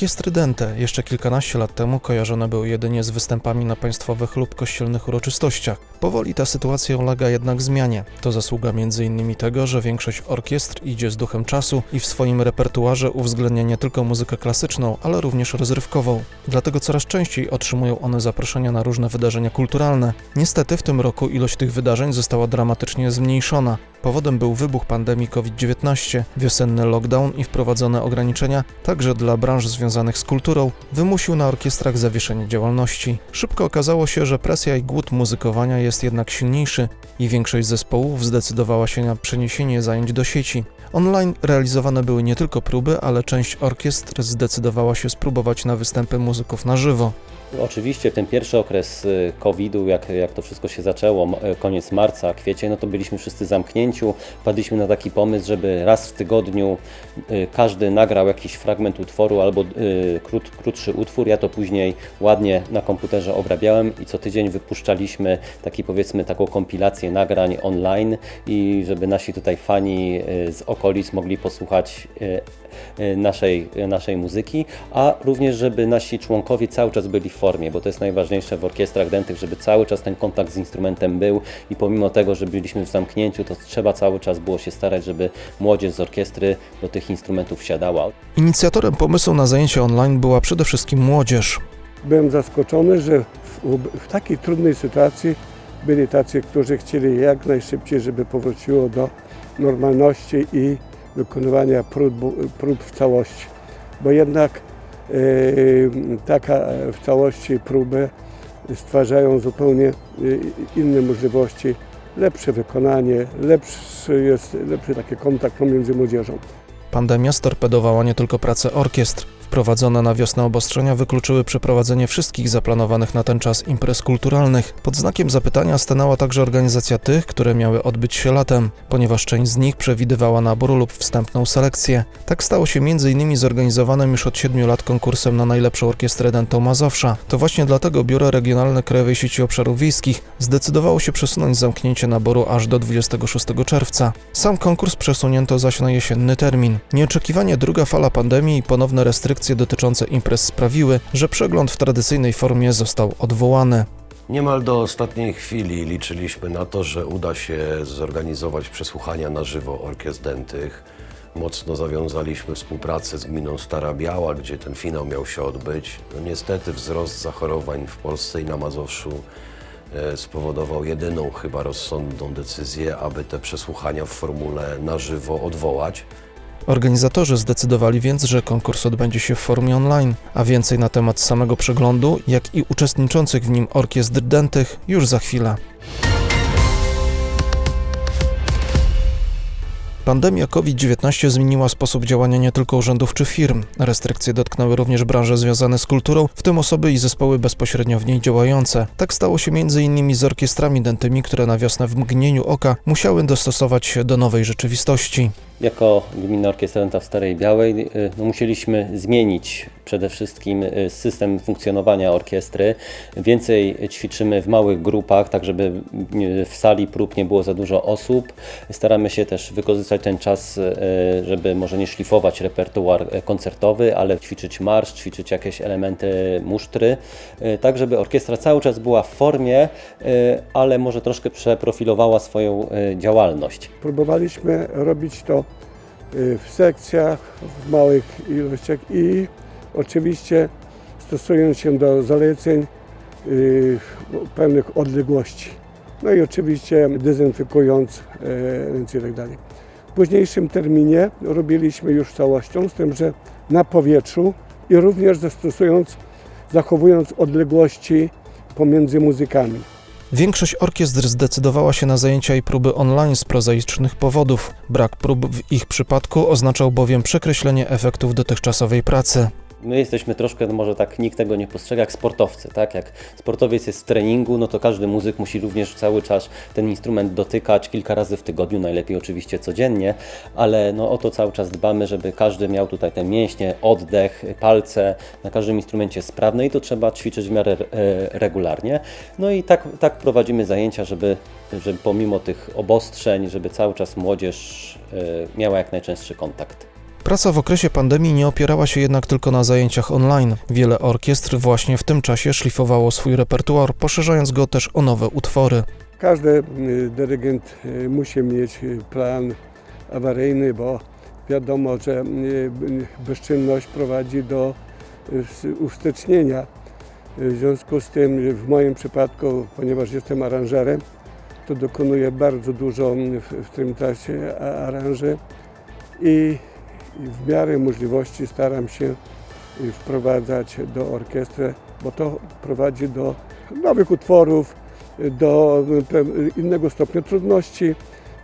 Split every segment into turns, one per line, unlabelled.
Orkiestry Dente jeszcze kilkanaście lat temu kojarzone były jedynie z występami na państwowych lub kościelnych uroczystościach. Powoli ta sytuacja ulega jednak zmianie. To zasługa m.in. tego, że większość orkiestr idzie z duchem czasu i w swoim repertuarze uwzględnia nie tylko muzykę klasyczną, ale również rozrywkową. Dlatego coraz częściej otrzymują one zaproszenia na różne wydarzenia kulturalne. Niestety w tym roku ilość tych wydarzeń została dramatycznie zmniejszona. Powodem był wybuch pandemii COVID-19, wiosenny lockdown i wprowadzone ograniczenia, także dla branż związanych z kulturą, wymusił na orkiestrach zawieszenie działalności. Szybko okazało się, że presja i głód muzykowania jest jednak silniejszy i większość zespołów zdecydowała się na przeniesienie zajęć do sieci. Online realizowane były nie tylko próby, ale część orkiestr zdecydowała się spróbować na występy muzyków na żywo.
Oczywiście ten pierwszy okres y, COVID-u, jak, jak to wszystko się zaczęło, y, koniec marca, kwiecień, no to byliśmy wszyscy zamknięciu. Padliśmy na taki pomysł, żeby raz w tygodniu y, każdy nagrał jakiś fragment utworu albo krót, krótszy utwór. Ja to później ładnie na komputerze obrabiałem i co tydzień wypuszczaliśmy taki powiedzmy taką kompilację nagrań online i żeby nasi tutaj fani z okolic mogli posłuchać naszej, naszej muzyki, a również, żeby nasi członkowie cały czas byli w formie, bo to jest najważniejsze w orkiestrach dętych, żeby cały czas ten kontakt z instrumentem był i pomimo tego, że byliśmy w zamknięciu, to trzeba cały czas było się starać, żeby młodzież z orkiestry do tych instrumentów wsiadała.
Inicjatorem pomysłu na zajęcia online była przede wszystkim młodzież.
Byłem zaskoczony, że w, w takiej trudnej sytuacji byli tacy, którzy chcieli jak najszybciej, żeby powróciło do normalności i wykonywania prób, prób w całości. Bo jednak e, taka w całości próby stwarzają zupełnie e, inne możliwości, lepsze wykonanie, lepszy jest lepszy taki kontakt pomiędzy młodzieżą.
Pandemia storpedowała nie tylko pracę orkiestr. Wprowadzone na wiosnę obostrzenia wykluczyły przeprowadzenie wszystkich zaplanowanych na ten czas imprez kulturalnych. Pod znakiem zapytania stanęła także organizacja tych, które miały odbyć się latem, ponieważ część z nich przewidywała nabór lub wstępną selekcję. Tak stało się m.in. zorganizowanym już od 7 lat konkursem na najlepszą orkiestrę dentą Mazowsza. To właśnie dlatego Biuro Regionalne Krajowej Sieci Obszarów Wiejskich zdecydowało się przesunąć zamknięcie naboru aż do 26 czerwca. Sam konkurs przesunięto zaś na jesienny termin. Nieoczekiwanie druga fala pandemii i ponowne restrykcje dotyczące imprez sprawiły, że przegląd w tradycyjnej formie został odwołany.
Niemal do ostatniej chwili liczyliśmy na to, że uda się zorganizować przesłuchania na żywo orkiestr dętych. Mocno zawiązaliśmy współpracę z gminą Stara Biała, gdzie ten finał miał się odbyć. No niestety wzrost zachorowań w Polsce i na Mazowszu e, spowodował jedyną chyba rozsądną decyzję, aby te przesłuchania w formule na żywo odwołać.
Organizatorzy zdecydowali więc, że konkurs odbędzie się w formie online, a więcej na temat samego przeglądu, jak i uczestniczących w nim orkiestr dętych już za chwilę. Pandemia COVID-19 zmieniła sposób działania nie tylko urzędów czy firm. Restrykcje dotknęły również branże związane z kulturą, w tym osoby i zespoły bezpośrednio w niej działające. Tak stało się m.in. z orkiestrami dętymi, które na wiosnę w mgnieniu oka musiały dostosować się do nowej rzeczywistości.
Jako Gminna Orkiestra Dęta w Starej Białej y, no, musieliśmy zmienić przede wszystkim y, system funkcjonowania orkiestry. Więcej ćwiczymy w małych grupach, tak żeby y, w sali prób nie było za dużo osób. Staramy się też wykorzystać ten czas, y, żeby może nie szlifować repertuar koncertowy, ale ćwiczyć marsz, ćwiczyć jakieś elementy musztry, tak żeby orkiestra cały czas była w formie, ale może troszkę przeprofilowała swoją działalność.
Próbowaliśmy robić to w sekcjach, w małych ilościach i oczywiście stosując się do zaleceń y, pewnych odległości. No i oczywiście dezynfekując y, ręce i tak dalej. W późniejszym terminie robiliśmy już całością, z tym, że na powietrzu i również zastosując, zachowując odległości pomiędzy muzykami.
Większość orkiestr zdecydowała się na zajęcia i próby online z prozaicznych powodów. Brak prób w ich przypadku oznaczał bowiem przekreślenie efektów dotychczasowej pracy.
My jesteśmy troszkę, no może tak nikt tego nie postrzega, jak sportowcy, tak? Jak sportowiec jest w treningu, no to każdy muzyk musi również cały czas ten instrument dotykać kilka razy w tygodniu, najlepiej oczywiście codziennie, ale no o to cały czas dbamy, żeby każdy miał tutaj te mięśnie, oddech, palce na każdym instrumencie sprawne i to trzeba ćwiczyć w miarę e, regularnie. No i tak, tak prowadzimy zajęcia, żeby, żeby pomimo tych obostrzeń, żeby cały czas młodzież e, miała jak najczęstszy kontakt.
Praca w okresie pandemii nie opierała się jednak tylko na zajęciach online. Wiele orkiestr właśnie w tym czasie szlifowało swój repertuar, poszerzając go też o nowe utwory.
Każdy y, dyrygent y, musi mieć y, plan awaryjny, bo wiadomo, że bezczynność prowadzi do ustecznienia. W związku z tym w moim przypadku, ponieważ jestem aranżerem, to dokonuję bardzo dużo w, w tym czasie aranży i i w miarę możliwości staram się y, wprowadzać do orkiestry, bo to prowadzi do nowych utworów, y, do y, pe- innego stopnia trudności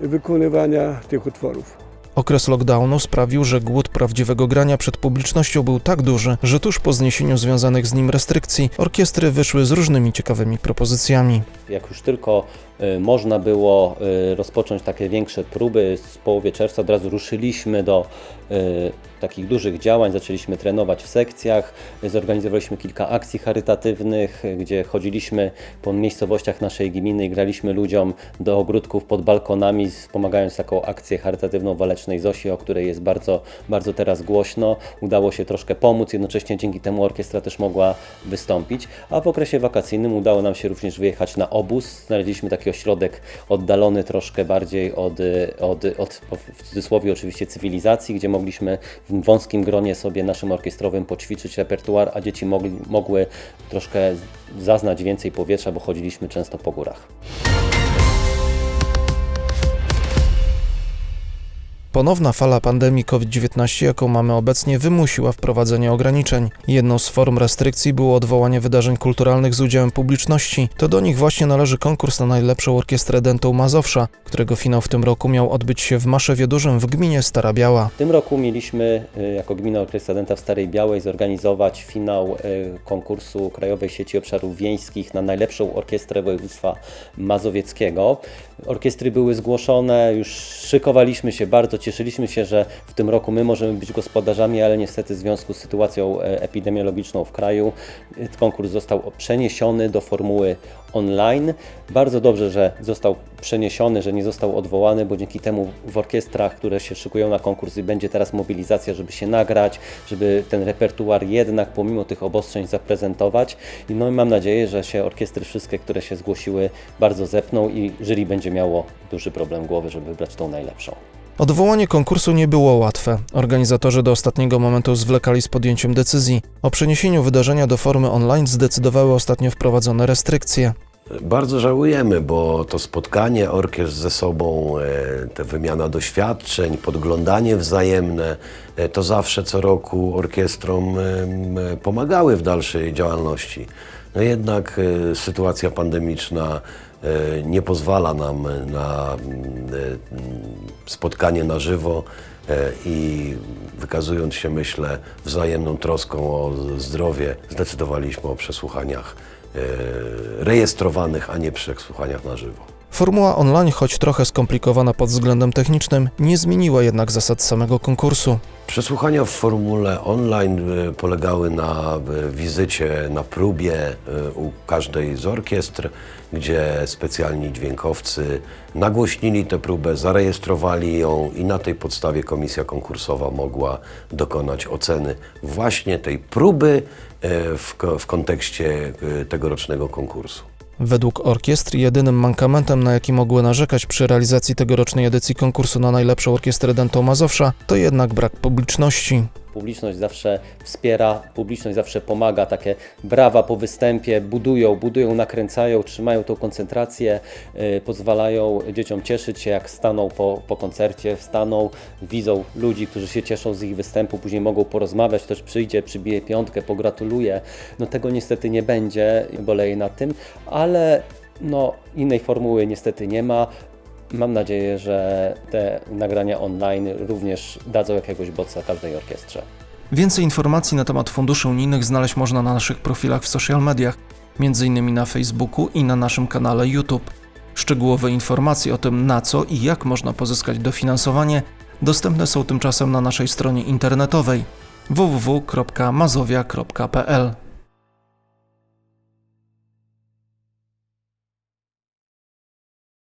wykonywania tych utworów.
Okres lockdownu sprawił, że głód prawdziwego grania przed publicznością był tak duży, że tuż po zniesieniu związanych z nim restrykcji orkiestry wyszły z różnymi ciekawymi propozycjami.
Jak już tylko y, można było y, rozpocząć takie większe próby, z połowy czerwca od razu ruszyliśmy do y, takich dużych działań, zaczęliśmy trenować w sekcjach, y, zorganizowaliśmy kilka akcji charytatywnych, y, gdzie chodziliśmy po miejscowościach naszej gminy i graliśmy ludziom do ogródków pod balkonami, wspomagając taką akcję charytatywną Walecznej Zosi, o której jest bardzo, bardzo teraz głośno. Udało się troszkę pomóc, jednocześnie dzięki temu orkiestra też mogła wystąpić, a w okresie wakacyjnym udało nam się również wyjechać na obóz. Znaleźliśmy taki ośrodek oddalony troszkę bardziej od, y, od, od w cudzysłowie oczywiście cywilizacji, gdzie mogliśmy w wąskim gronie sobie naszym orkiestrowym poćwiczyć repertuar, a dzieci mogli, mogły troszkę zaznać więcej powietrza, bo chodziliśmy często po górach.
Ponowna fala pandemii COVID-19, jaką mamy obecnie, wymusiła wprowadzenie ograniczeń. Jedną z form restrykcji było odwołanie wydarzeń kulturalnych z udziałem publiczności. To do nich właśnie należy konkurs na najlepszą orkiestrę dentą Mazowsza, którego finał w tym roku miał odbyć się w Maszewie Dużym w gminie Stara Biała.
W tym roku mieliśmy y, jako Gmina Orkiestra Denta w Starej Białej zorganizować finał y, konkursu Krajowej Sieci Obszarów Wiejskich na najlepszą orkiestrę województwa mazowieckiego. Orkiestry były zgłoszone, już szykowaliśmy się bardzo, cieszyliśmy się, że w tym roku my możemy być gospodarzami, ale niestety w związku z sytuacją e, epidemiologiczną w kraju y, konkurs został przeniesiony do formuły online. Bardzo dobrze, że został przeniesiony, że nie został odwołany, bo dzięki temu w orkiestrach, które się szykują na konkurs, będzie teraz mobilizacja, żeby się nagrać, żeby ten repertuar jednak pomimo tych obostrzeń zaprezentować. I no i mam nadzieję, że się orkiestry wszystkie, które się zgłosiły, bardzo zepną i jury będzie miało duży problem głowy, żeby wybrać tą najlepszą.
Odwołanie konkursu nie było łatwe. Organizatorzy do ostatniego momentu zwlekali z podjęciem decyzji. O przeniesieniu wydarzenia do formy online zdecydowały ostatnio wprowadzone restrykcje.
Bardzo żałujemy, bo to spotkanie orkiestr ze sobą, e, ta wymiana doświadczeń, podglądanie wzajemne, e, to zawsze co roku orkiestrom pomagały w dalszej działalności. No jednak e, sytuacja pandemiczna e, nie pozwala nam na mm, e, spotkanie na żywo i wykazując się, myślę, wzajemną troską o zdrowie, zdecydowaliśmy o przesłuchaniach rejestrowanych, a nie przesłuchaniach na żywo.
Formuła online, choć trochę skomplikowana pod względem technicznym, nie zmieniła jednak zasad samego konkursu.
Przesłuchania w formule online e, polegały na e, wizycie, na próbie e, u każdej z orkiestr, gdzie specjalni dźwiękowcy nagłośnili tę próbę, zarejestrowali ją i na tej podstawie komisja konkursowa mogła dokonać oceny właśnie tej próby w, w kontekście tegorocznego konkursu.
Według orkiestr jedynym mankamentem, na jaki mogły narzekać przy realizacji tegorocznej edycji konkursu na najlepszą orkiestrę dentą Mazowsza, to jednak brak publiczności.
Publiczność zawsze wspiera, publiczność zawsze pomaga, takie brawa po występie, budują, budują, nakręcają, trzymają tą koncentrację, yy, pozwalają dzieciom cieszyć się, jak staną po, po koncercie, wstaną, widzą ludzi, którzy się cieszą z ich występu, później mogą porozmawiać, ktoś przyjdzie, przybije piątkę, pogratuluje. No tego niestety nie będzie, boleję nad tym, ale no, innej formuły niestety nie ma. Mam nadzieję, że te nagrania online również dadzą jakiegoś bodźca każdej orkiestrze.
Więcej informacji na temat funduszy unijnych znaleźć można na naszych profilach w social mediach, m.in. na Facebooku i na naszym kanale YouTube. Szczegółowe informacje o tym, na co i jak można pozyskać dofinansowanie, dostępne są tymczasem na naszej stronie internetowej www.mazowia.pl.